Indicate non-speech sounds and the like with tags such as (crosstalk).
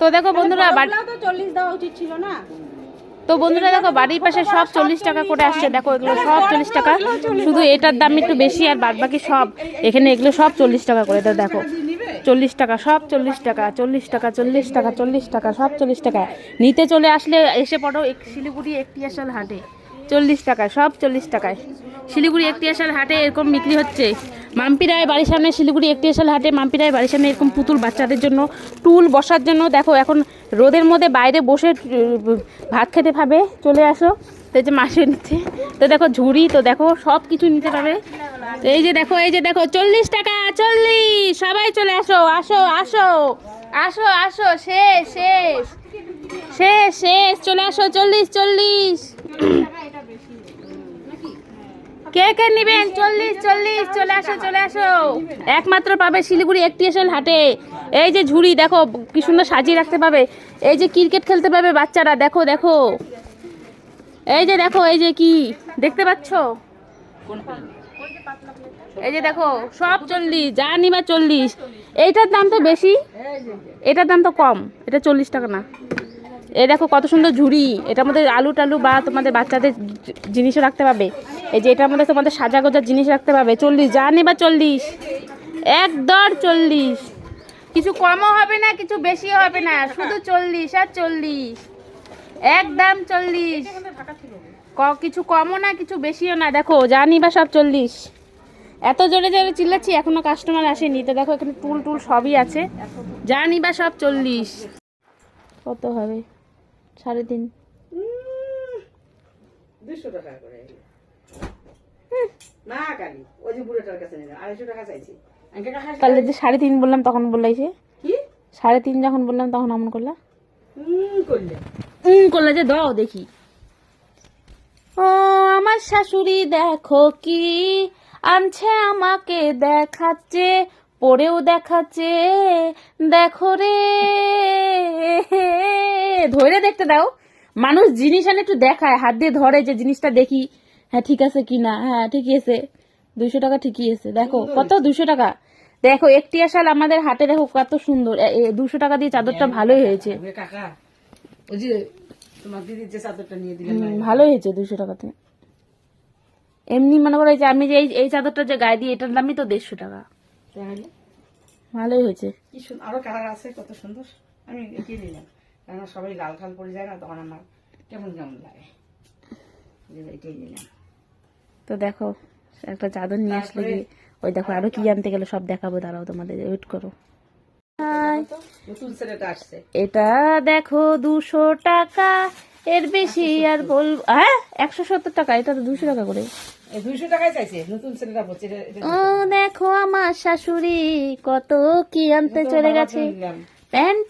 তো দেখো বন্ধুরা তো চল্লিশ দেওয়া উচিত ছিল না? তো বন্ধুরা দেখো বাড়ির পাশে সব চল্লিশ টাকা করে আসছে। দেখো এগুলো সব চল্লিশ টাকা। শুধু এটার দাম একটু বেশি আর বাদ বাকি সব। এখানে এগুলো সব চল্লিশ টাকা করে। তো দেখো চল্লিশ টাকা সব চল্লিশ টাকা চল্লিশ টাকা চল্লিশ টাকা চল্লিশ টাকা সব চল্লিশ টাকা। নিতে চলে আসলে এসে পড়ো এক- শিলিগুড়ি একটি আসাল হাটে। চল্লিশ টাকা সব চল্লিশ টাকায়। শিলিগুড়ি একটি আসাল হাটে এরকম বিক্রি হচ্ছে। মাম্পিরায় বাড়ির সামনে শিলিগুড়ি একটি আসাল হাটে মাম্পিরায় বাড়ির সামনে এরকম পুতুল বাচ্চাদের জন্য টুল বসার জন্য। দেখো, এখন রোদের মধ্যে বাইরে বসে ভাত খেতে পাবে চলে আসো। তো যে মাসে নিচ্ছে। তো দেখো, ঝুড়ি, তো দেখো, সব কিছু নিতে পাবে। তো এই যে দেখো, এই যে দেখো, চল্লিশ টাকা, চল্লিশ। সবাই চলে আসো আসো আসো আসো আসো, শেষ শেষ শেষ শেষ, চলে আসো, চল্লিশ চল্লিশ। (coughs) কে কে নিবেন? চল্লিশ চল্লিশ, চলে আসো চলে আসো। একমাত্র পাবে শিলিগুড়ি একটি এসেল হাটে। এই যে ঝুড়ি, দেখো, কি সুন্দর সাজিয়ে রাখতে পাবে। এই যে ক্রিকেট খেলতে পাবে বাচ্চারা, দেখো দেখো। এই যে দেখো, এই যে কি, দেখতে পাচ্ছ? এই যে দেখো, সব চল্লিশ, যা নিবা চল্লিশ। এইটার দাম তো বেশি, এটার দাম তো কম, এটা চল্লিশ টাকা না। এই দেখো, কত সুন্দর ঝুড়ি এটার মধ্যে আলু টালু বা তোমাদের বাচ্চাদের জিনিসও রাখতে পাবে এই যে এটার মধ্যে তোমাদের সাজা গোজার জিনিস রাখতে পাবে চল্লিশ, যা নেবা চল্লিশ। এক দর চল্লিশ। কিছু কমও হবে না, কিছু বেশিও হবে না, শুধু চল্লিশ আর চল্লিশ। একদম চল্লিশ। কিছু কমও না, কিছু বেশিও না। দেখো, যা নিবা সব চল্লিশ। এত জোরে জোরে চিল্লাচ্ছি, এখনও কাস্টমার আসেনি। তো দেখো, এখানে টুল টুল সবই আছে। যা নিবা সব চল্লিশ। কত হবে? সাড়ে তিন। দুশো টাকা করে। না কালি ওই যে বুড়োটার কাছে নিলাম আড়াইশো টাকা চাইছি। তাহলে যে সাড়ে তিন বললাম তখন বললাইছে কি? সাড়ে তিন যখন বললাম তখন আমন করলা? করলে। উম করলা যে দাও দেখি। ও আমার শাশুড়ি দেখো কি আনছে আমাকে দেখাচ্ছে পরেও দেখাচ্ছে দেখো রে। ধরে দেখতে দাও মানুষ জিনিস আনে একটু দেখায় হাত দিয়ে ধরে যে জিনিসটা দেখি। হ্যাঁ ঠিক আছে কি না হ্যাঁ ঠিকই আছে। দুইশো টাকা ঠিকই আছে। দেখো কত দুশো টাকা? দেখো একটি আসাল আমাদের হাতে দেখো কত সুন্দর। দুশো টাকা দিয়ে চাদরটা ভালোই হয়েছে। ভালোই হয়েছে দুশো টাকাতে। এমনি মনে করো যে আমি যে এই এই চাদরটা যে গায়ে দিই এটার দামই তো দেড়শো টাকা। ভালোই হয়েছে। কি সুন্দর আরও কালার আছে কত সুন্দর। আমি নিলাম। কারণ সবাই লাল খাল পরে যায় না তখন আমার কেমন কেমন লাগে এটাই নিলাম। তো দেখো একটা চাদর নিয়ে আসলে কি ওই দেখো আরও কি আনতে গেলে সব দেখাবো দাঁড়াও তোমাদের ওয়েট করো। এটা দেখো দুশো টাকা এর বেশি আর বলব হ্যাঁ একশো সত্তর টাকা এটা তো দুশো টাকা করে। ও দেখো। আমার শাশুড়ি কত কি আনতে চলে গেছে। প্যান্ট